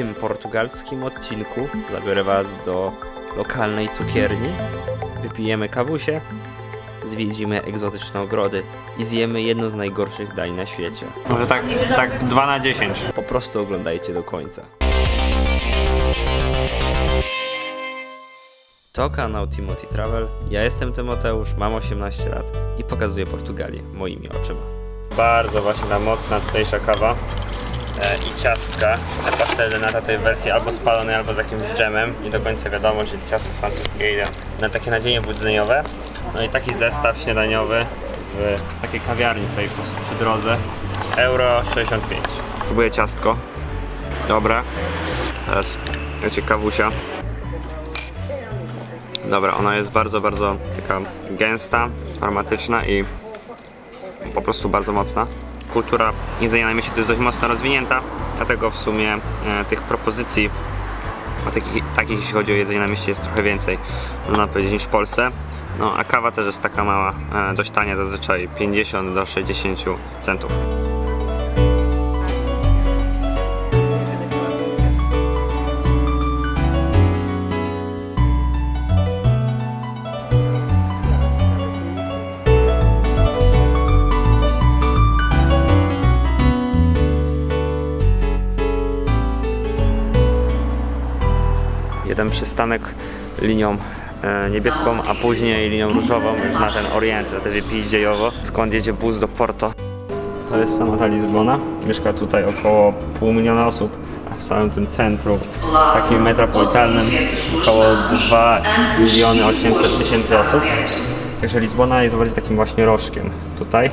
tym portugalskim odcinku zabiorę Was do lokalnej cukierni, wypijemy kawusie, zwiedzimy egzotyczne ogrody i zjemy jedno z najgorszych dań na świecie. Może tak, tak 2 na 10. Po prostu oglądajcie do końca. To kanał Timothy Travel. Ja jestem Tymoteusz, mam 18 lat i pokazuję Portugalię moimi oczyma. Bardzo właśnie ta mocna tutejsza kawa i ciastka. Te pasztele na tej wersji albo spalone, albo z jakimś dżemem. Nie do końca wiadomo, czy ciasto francuskie idę na takie nadzienie budzeniowe. No i taki zestaw śniadaniowy w takiej kawiarni tutaj po prostu przy drodze. Euro 65. Próbuję ciastko. Dobra. Teraz wiecie, kawusia. Dobra, ona jest bardzo, bardzo taka gęsta, aromatyczna i po prostu bardzo mocna. Kultura jedzenia na mieście to jest dość mocno rozwinięta, dlatego w sumie e, tych propozycji takich, takich jeśli chodzi o jedzenie na mieście jest trochę więcej, można powiedzieć, niż w Polsce. No a kawa też jest taka mała, e, dość tania zazwyczaj 50 do 60 centów. Jeden przystanek linią e, niebieską, a później linią różową już na ten orient, na te dziejowo, skąd jedzie bus do Porto. To jest sama ta Lizbona. Mieszka tutaj około pół miliona osób, a w całym tym centrum takim metropolitalnym około 2 miliony 800 tysięcy osób. Także Lizbona jest bardziej takim właśnie rożkiem tutaj.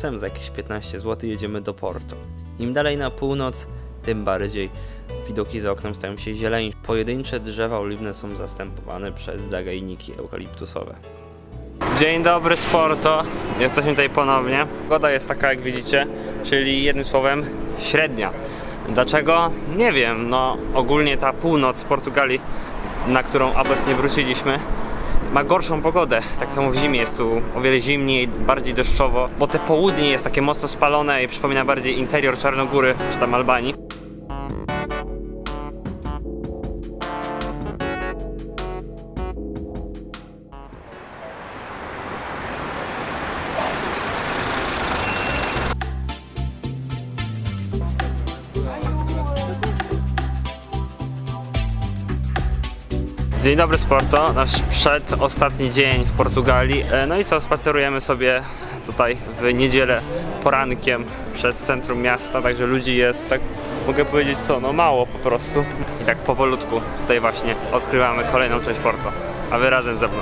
Plik z busem za jakieś 15 zł jedziemy do Porto. Im dalej na północ, tym bardziej widoki za oknem stają się zieleń. Pojedyncze drzewa oliwne są zastępowane przez zagajniki eukaliptusowe. Dzień dobry z Porto. Jesteśmy tutaj ponownie. Pogoda jest taka jak widzicie, czyli jednym słowem średnia. Dlaczego? Nie wiem. No ogólnie ta północ Portugalii, na którą obecnie wróciliśmy, ma gorszą pogodę. Tak samo w zimie jest tu o wiele zimniej, bardziej deszczowo, bo te południe jest takie mocno spalone i przypomina bardziej interior Czarnogóry czy tam Albanii. Dzień dobry Sporto, nasz przedostatni dzień w Portugalii. E, No i co, spacerujemy sobie tutaj w niedzielę porankiem przez centrum miasta, także ludzi jest tak, mogę powiedzieć co, no mało po prostu. I tak powolutku tutaj właśnie odkrywamy kolejną część Porto, a wy razem ze mną.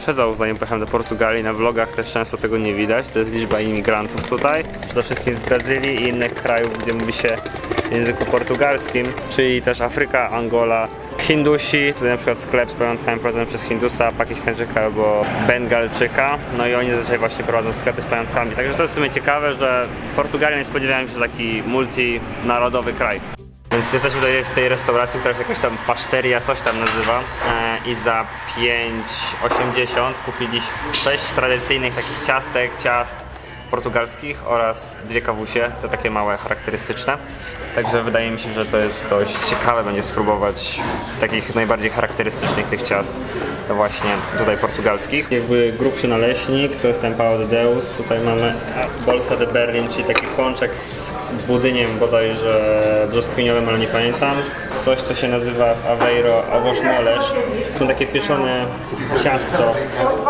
Uprzedzał, zanim pojechałem do Portugalii. Na vlogach też często tego nie widać. To jest liczba imigrantów tutaj, przede wszystkim z Brazylii i innych krajów, gdzie mówi się w języku portugalskim, czyli też Afryka, Angola, Hindusi, tutaj na przykład sklep z pamiątkami prowadzony przez Hindusa, Pakistańczyka albo Bengalczyka, no i oni zazwyczaj właśnie prowadzą sklepy z pamiątkami. Także to jest w sumie ciekawe, że Portugalia nie spodziewałem się, że taki multinarodowy kraj. Więc jesteśmy tutaj w tej restauracji, która się jakaś tam paszteria, coś tam nazywa e, i za 5,80 kupiliśmy 6 tradycyjnych takich ciastek, ciast portugalskich oraz dwie kawusie, te takie małe, charakterystyczne. Także wydaje mi się, że to jest dość ciekawe będzie spróbować takich najbardziej charakterystycznych tych ciast właśnie tutaj portugalskich. Jakby grubszy naleśnik, to jest ten Pau de Deus. Tutaj mamy Bolsa de Berlin, czyli taki pączek z budyniem bodajże brzoskwiniowym, ale nie pamiętam. Coś, co się nazywa w Aveiro owoc moleż. Są takie pieczone ciasto.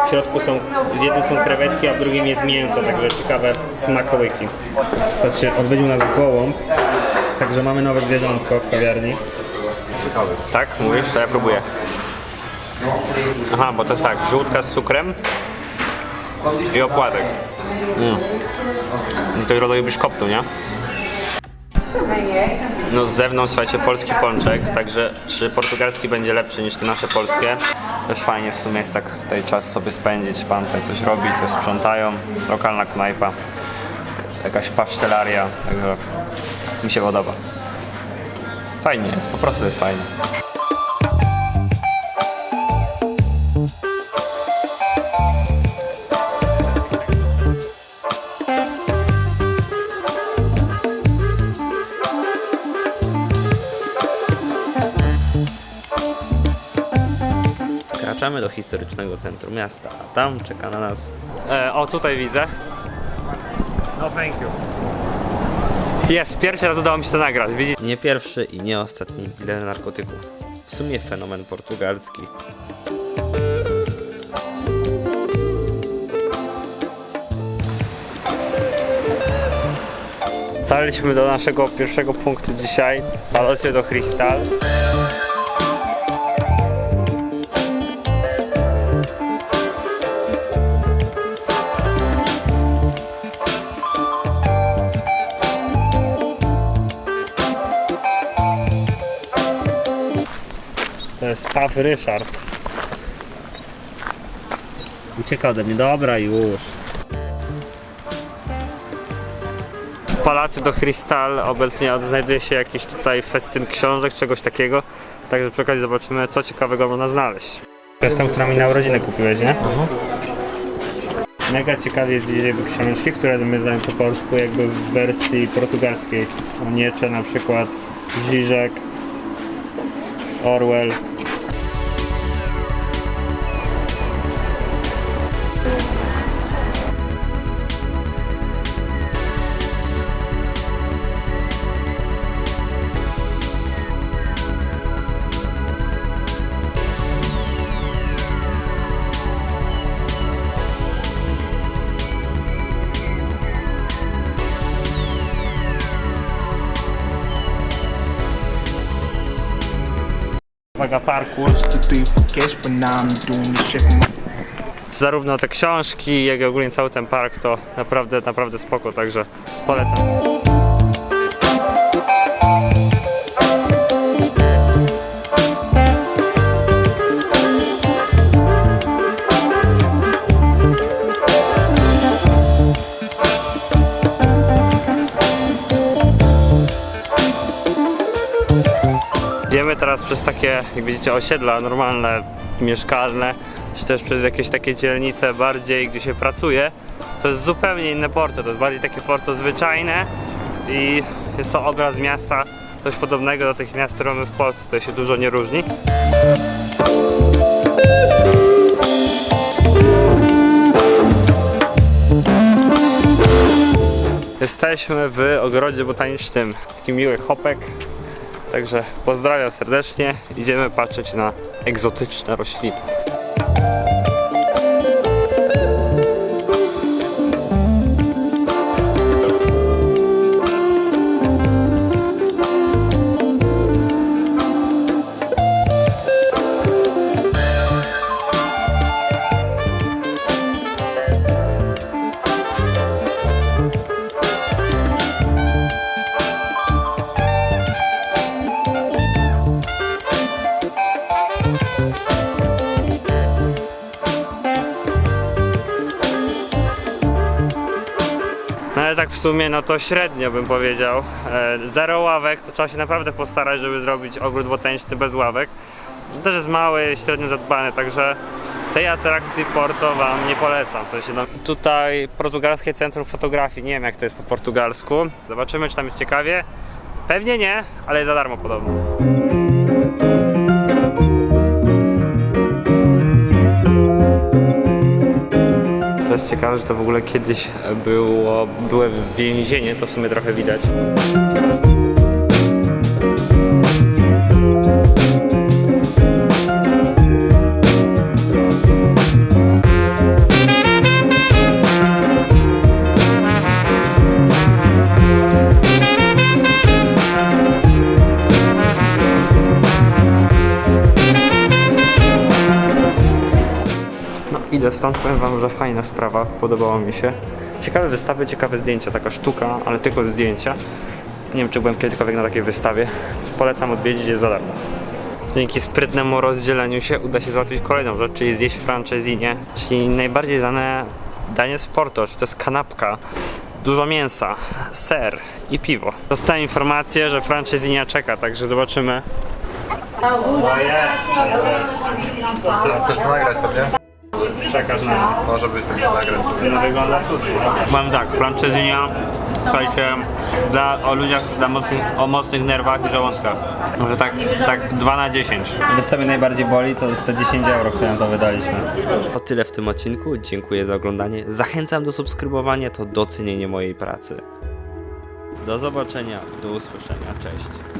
W środku są, w jednym są krewetki, a w drugim jest mięso, także ciekawe smakołyki. Znaczy, odwiedził nas gołąb, także mamy nowe zwierzątko w kawiarni. Ciekawe. Tak? Mówisz? To ja próbuję. Aha, bo to jest tak, żółtka z cukrem i opłatek. Mm. I to rodzaju biszkoptu, nie? No z zewnątrz, słuchajcie, polski pączek, także czy portugalski będzie lepszy niż te nasze polskie? Też fajnie w sumie jest tak tutaj czas sobie spędzić, pan tutaj coś robi, coś sprzątają, lokalna knajpa, jakaś pasztelaria, także mi się podoba. Fajnie jest, po prostu jest fajnie. Wkraczamy do historycznego centrum miasta, a tam czeka na nas... E, o, tutaj widzę. No thank you. Jest, pierwszy raz udało mi się to nagrać, widzicie? Nie pierwszy i nie ostatni dealer narkotyków. W sumie fenomen portugalski. Dotarliśmy do naszego pierwszego punktu dzisiaj, Palacio do Cristal. To jest Paw Ryszard. Ucieka ode mnie. Dobra, już. W Palacy do Crystal obecnie znajduje się jakiś tutaj festyn książek, czegoś takiego. Także przy okazji zobaczymy, co ciekawego można znaleźć. To jest ten, która mi na urodziny kupiłeś, nie? Mega ciekawie jest widzieć jakby książki, które my znamy po polsku jakby w wersji portugalskiej. Niecze na przykład, Žižek, Orwell. For my Zarówno te książki, jak i ogólnie cały ten park to naprawdę, naprawdę spoko, także polecam. Przez takie, jak widzicie, osiedla normalne, mieszkalne, czy też przez jakieś takie dzielnice bardziej, gdzie się pracuje. To jest zupełnie inne porto, to jest bardziej takie porto zwyczajne i jest to obraz miasta dość podobnego do tych miast, które mamy w Polsce, to się dużo nie różni. Jesteśmy w ogrodzie botanicznym, taki miły hopek, Także pozdrawiam serdecznie. Idziemy patrzeć na egzotyczne rośliny. W sumie no to średnio bym powiedział. E, Zero ławek, to trzeba się naprawdę postarać, żeby zrobić ogród botaniczny bez ławek. Też jest mały, średnio zadbany, także tej atrakcji Porto wam nie polecam. W sensie, no, tutaj portugalskie centrum fotografii, nie wiem jak to jest po portugalsku. Zobaczymy czy tam jest ciekawie. Pewnie nie, ale za darmo podobno. Jest ciekawe, że to w ogóle kiedyś było, było więzienie, to w sumie trochę widać. Stąd, powiem wam, że fajna sprawa, podobało mi się. Ciekawe wystawy, ciekawe zdjęcia, taka sztuka, ale tylko zdjęcia. Nie wiem, czy byłem kiedykolwiek na takiej wystawie. Polecam odwiedzić, jest za darmo. Dzięki sprytnemu rozdzieleniu się uda się załatwić kolejną rzecz, czyli zjeść francezinie, czyli najbardziej znane danie z Porto, czyli to jest kanapka, dużo mięsa, ser i piwo. Dostałem informację, że francezinia czeka, także zobaczymy. O jest! Chcesz to nagrać pewnie? Czekasz na mnie. Może być nagrać. No wygląda cudnie. Mam tak, francezinia, słuchajcie, dla, o ludziach dla mocnych, o mocnych nerwach i żołądkach. Może tak, tak 2 na 10. Wiesz co mnie najbardziej boli, to jest te 10 euro, które na to wydaliśmy. O tyle w tym odcinku, dziękuję za oglądanie. Zachęcam do subskrybowania, to docenienie mojej pracy. Do zobaczenia, do usłyszenia, cześć.